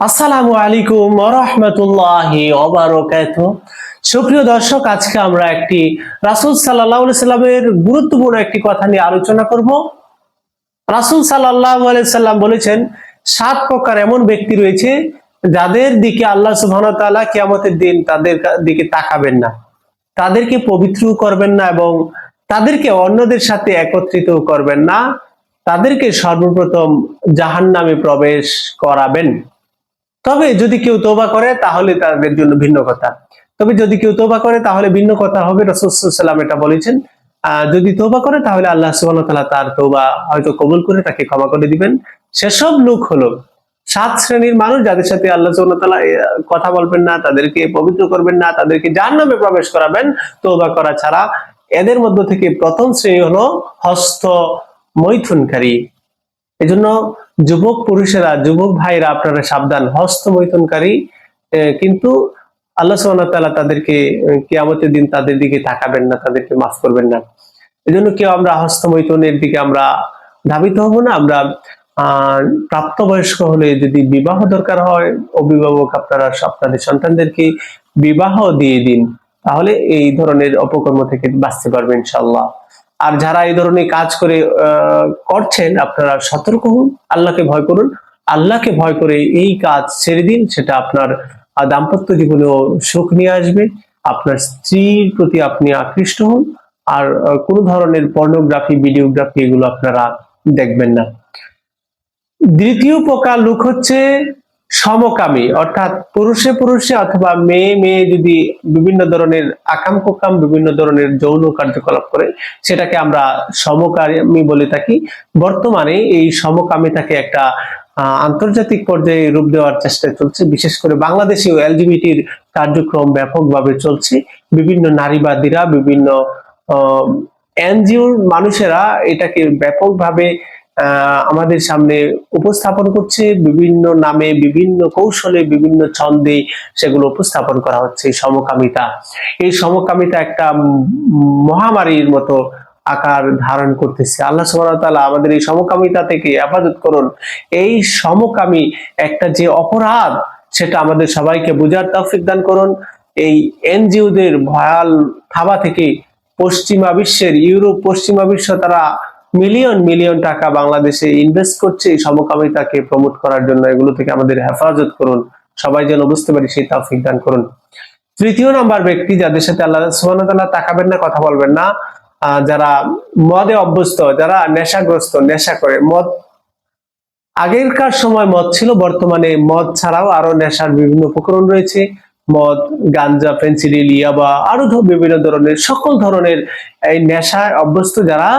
আসসালামু আলাইকুম রহমতুল্লাহি অবারকাত সুপ্রিয় দর্শক, আজকে আমরা একটি রাসূল আলাইহি সাল্লামের গুরুত্বপূর্ণ একটি কথা নিয়ে আলোচনা করব। রাসূল আলাইহি সাল্লাম বলেছেন, সাত প্রকার এমন ব্যক্তি রয়েছে যাদের দিকে আল্লাহ তাআলা কিয়ামতের দিন তাদের দিকে তাকাবেন না। তাদেরকে পবিত্র করবেন না এবং তাদেরকে অন্যদের সাথে একত্রিত করবেন না। তাদেরকে সর্বপ্রথম জাহান্নামে প্রবেশ করাবেন। তবে যদি কেউ তোবা করে, তাহলে তাদের জন্য ভিন্ন কথা। তবে যদি কেউ তোবা করে, তাহলে ভিন্ন কথা হবে রসুলাম এটা বলেছেন। যদি তোবা করে, তাহলে আল্লাহ সুবাহ তার তোবা হয়তো কবুল করে, তাকে ক্ষমা করে দিবেন। সেসব লোক হলো সাত শ্রেণির মানুষ, যাদের সাথে আল্লাহ সুবাহ কথা বলবেন না, তাদেরকে পবিত্র করবেন না, তাদেরকে যার নামে প্রবেশ করাবেন। তোবা করা ছাড়া এদের মধ্য থেকে প্রথম শ্রেণি হলো হস্ত মৈথুনকারী। এজন্য যুবক পুরুষেরা যুবক ভাইরা আপনারা সাবধান হস্তমৈথুনকারী আহ, কিন্তু আল্লাহ সুবহানাহু ওয়া তাআলা তাদেরকে কিয়ামতের দিন তাদের দিকে তাকাবেন না তাদেরকে মাফ করবেন না। এজন্য কেউ আমরা হস্তমৈথুনের দিকে আমরা ধাবিত হব না আমরা প্রাপ্তবয়স্ক হলে যদি বিবাহ দরকার হয় অভিভাবক আপনারা আপনাদের সন্তানদেরকে বিবাহ দিয়ে দিন তাহলে এই ধরনের অপকর্ম থেকে বাঁচতে পারবেন ইনশাল্লাহ আর যারা এই ধরনের কাজ করে করছেন, আপনারা সতর্ক হন, আল্লাহকে ভয় করুন। আল্লাহকে ভয় করে এই কাজ ছেড়ে দিন, সেটা আপনার দাম্পত্য জীবনেও সুখ নিয়ে আসবে। আপনার স্ত্রীর প্রতি আপনি আকৃষ্ট হন। আর কোনো ধরনের পর্নোগ্রাফি ভিডিওগ্রাফি এগুলো আপনারা দেখবেন না। দ্বিতীয় প্রকার লোক হচ্ছে সমকামী, অর্থাৎ পুরুষে পুরুষে অথবা মেয়ে মেয়ে যদি বিভিন্ন ধরনের আকাম কোকাম, বিভিন্ন ধরনের যৌন কার্যকলাপ করে, সেটাকে আমরা সমকামী বলে থাকি। বর্তমানে এই সমকামিতাকে একটা আন্তর্জাতিক পর্যায়ে রূপ দেওয়ার চেষ্টা চলছে। বিশেষ করে বাংলাদেশেও এলজিবিটির কার্যক্রম ব্যাপকভাবে চলছে। বিভিন্ন নারীবাদীরা, বিভিন্ন এনজিওর মানুষেরা এটাকে ব্যাপকভাবে আমাদের সামনে উপস্থাপন করছে, বিভিন্ন নামে, বিভিন্ন কৌশলে, বিভিন্ন ছন্দে সেগুলো উপস্থাপন করা হচ্ছে সমকামিতা। এই সমকামিতা একটা মহামারীর মতো আকার ধারণ করতেছে। আল্লাহ ওয়া আমাদের এই সমকামিতা থেকে হেফাজত করুন। এই সমকামী একটা যে অপরাধ, সেটা আমাদের সবাইকে বোঝার তৌফিক দান করুন। এই এনজিওদের ভয়াল থাবা থেকে পশ্চিমা বিশ্বের, ইউরোপ, পশ্চিমা বিশ্ব তারা মিলিয়ন মিলিয়ন টাকা বাংলাদেশে ইনভেস্ট করছে এই সমকামিতাকে প্রমোট করার জন্য। এগুলো থেকে আমাদের হেফাজত করুন। সবাই যেন বুঝতে পারি সেই তৌফিক দান করুন। তৃতীয় নাম্বার ব্যক্তি যাদের সাথে আল্লাহ ওয়া তাকাবেন না, কথা বলবেন না যারা মদে অভ্যস্ত, যারা নেশাগ্রস্ত, নেশা করে, মদ আগেরকার সময় মদ ছিল, বর্তমানে মদ ছাড়াও আরও নেশার বিভিন্ন উপকরণ রয়েছে। মদ, গাঞ্জা পেন্সিডিল ইয়াবা, আরও বিভিন্ন ধরনের, সকল ধরনের এই নেশায় অভ্যস্ত যারা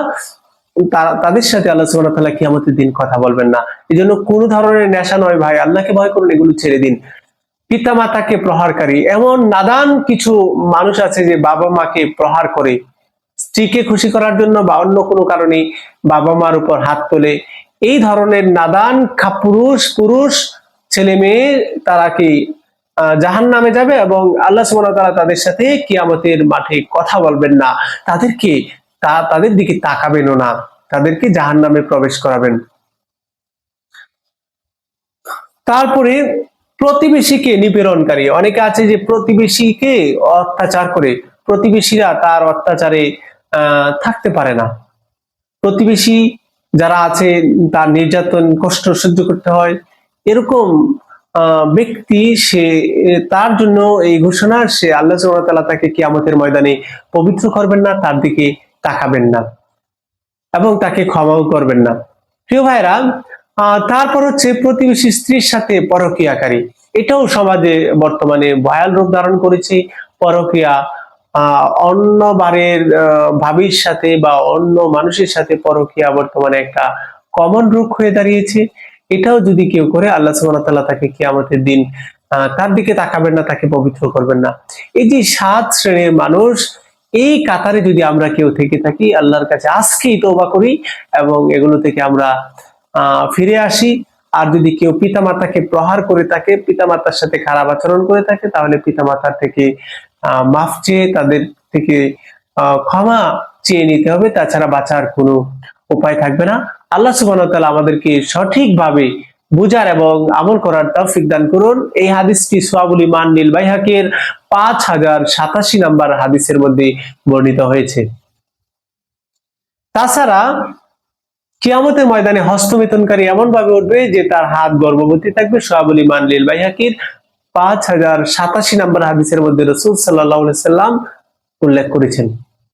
তাদের সাথে আল্লাহ সুবহানাহু ওয়া তাআলা কিয়ামতের দিন কথা বলবেন না। এই জন্য কোনো ধরনের নেশা নয় ভাই, আল্লাহকে ভয় করুন, এগুলো ছেড়ে দিন। পিতামাতাকে প্রহারকারী, এমন নাদান কিছু মানুষ আছে যে বাবা মাকে প্রহার করে, স্ত্রীকে খুশি করার জন্য বা অন্য কোনো কারণে বাবা মার উপর হাত তোলে। এই ধরনের নাদান খা- পুরুষ পুরুষ ছেলে মেয়ে তারা কি জাহান নামে যাবে এবং আল্লাহ ওয়া তাআলা তাদের সাথে কিয়ামতের মাঠে কথা বলবেন না। তাদেরকে তা তাদের দিকে তাকাবেনও না। তাদেরকে জাহান নামে প্রবেশ করাবেন। তারপরে প্রতিবেশীকে নিপীড়নকারী। অনেকে আছে যে প্রতিবেশীকে অত্যাচার করে। প্রতিবেশীরা তার অত্যাচারে থাকতে পারে না। প্রতিবেশী যারা আছে, তার নির্যাতন, কষ্ট সহ্য করতে হয়। এরকম ব্যক্তি, সে তার জন্য এই ঘোষণা, সে আল্লাহ তাআলা তাকে কিয়ামতের ময়দানে পবিত্র করবেন না। তার দিকে তাকাবেন না এবং তাকে ক্ষমাও করবেন না। প্রিয় ভাইরা তারপর হচ্ছে প্রতিবেশী স্ত্রীর সাথে পরকীয়াকারী। এটাও সমাজে বর্তমানে ভয়াল রূপ ধারণ করেছে। পরকীয়া অন্য বারের ভাবির সাথে বা অন্য মানুষের সাথে পরকীয়া বর্তমানে একটা কমন রূপ হয়ে দাঁড়িয়েছে। এটাও যদি কেউ করে, আল্লাহ তাআলা তাকে কিয়ামতের দিন তার দিকে তাকাবেন না, তাকে পবিত্র করবেন না। এই যে সাত শ্রেণির মানুষ এই কাতারে যদি আমরা কেউ থেকে থাকি, আল্লাহর কাছে আজকেই তওবা করি এবং এগুলো থেকে আমরা ফিরে আসি। আর যদি কেউ পিতামাতাকে প্রহার করে থাকে, পিতামাতার সাথে খারাপ আচরণ করে থাকে, তাহলে পিতামাতার থেকে মাফ চেয়ে তাদের থেকে ক্ষমা চেয়ে নিতে হবে। তাছাড়া বাঁচার কোনো উপায় থাকবে না। আল্লাহ তাআলা আমাদেরকে সঠিকভাবে বুঝার এবং আমল করার তৌফিক দান করুন। এই হাদিসটি সোয়াবুল ইমান নীল বাইহাকের পাঁচ হাজার সাতাশি নাম্বার হাদিসের মধ্যে বর্ণিত হয়েছে। তাছাড়া কিয়ামতের ময়দানে হস্তমিথনকারী এমন ভাবে উঠবে যে তার হাত গর্ভবতী থাকবে সোহাবুল ইমান লীল বাইহাকির পাঁচ হাজার সাতাশি নাম্বার হাদিসের মধ্যে রসুল সাল্লাহ সাল্লাম উল্লেখ করেছেন।